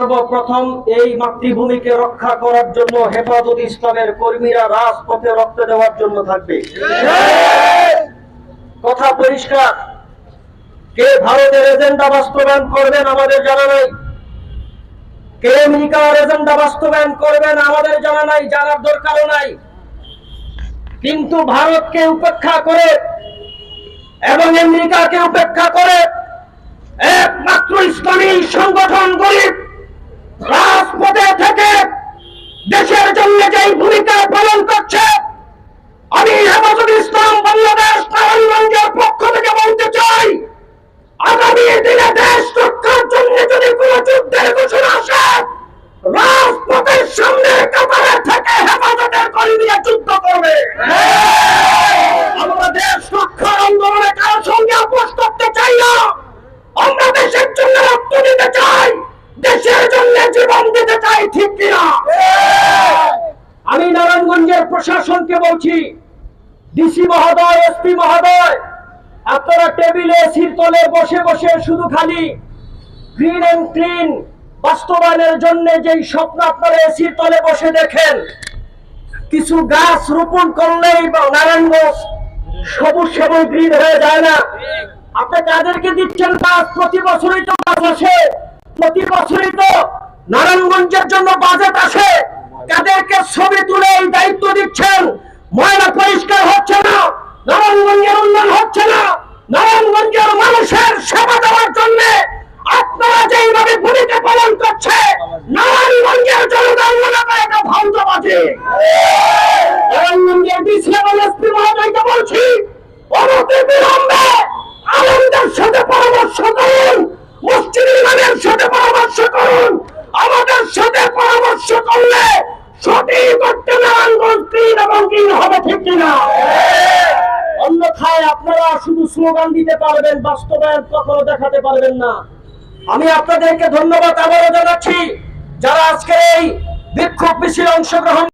সর্বপ্রথম এই মাতৃভূমিকে রক্ষা করার জন্য হেফাজত ইসলামের কর্মীরা রাজপথে রক্ত দেওয়ার জন্য থাকবে। কথা পরিষ্কার? কে ভারতের এজেন্ডা বাস্তবায়ন করবেন আমাদের জানা নাই? কে আমেরিকার এজেন্ডা বাস্তবায়ন করবেন আমাদের জানা নাই, জানার দরকারও নাই। কিন্তু ভারতকে উপেক্ষা করে এবং আমেরিকাকে উপেক্ষা করে একমাত্র ইসলামী সংগঠন গরিব প্রশাসনকে বলছি ডিসি মহোদয় এসপি মহোদয়, আপনারা টেবিলে এসির তলে বসে বসে শুধু খালি গ্রিন এন্ড ক্লিন বাস্তবায়নের জন্য যেই স্বপ্ন আপনারা এসির তলে বসে দেখেন, কিছু গাছ রোপণ করলেই নারায়ণগঞ্জ সবুজ সবুজ গ্রিন হয়ে যায় না। আপনি কাদেরকে দিচ্ছেন গাছ? প্রতি বছরই তো গাছ আসে। প্রতি বছরই তো নারায়ণগঞ্জের জন্য বাজেট আসে কাদেরকে ছবি তুলে এই দায়িত্ব দিচ্ছেন ময়লা পরিষ্কার হচ্ছে না। নারায়ণগঞ্জের উন্নয়ন হচ্ছে না। নারায়ণগঞ্জের মানুষের সেবা দেওয়ার জন্য আপনারা যেইভাবে ভূমিকা পালন করছে, নারায়ণগঞ্জের জনগণ মনে করে এটা বাজে নারায়ণগঞ্জের মহোদয়কে বলছি স্লোগান দিতে পারবেন, বাস্তবায়ন কখনো দেখাতে পারবেন না। আমি আপনাদেরকে ধন্যবাদ আবারও জানাচ্ছি, যারা আজকে এই বিক্ষোভ মিছিলে অংশগ্রহণ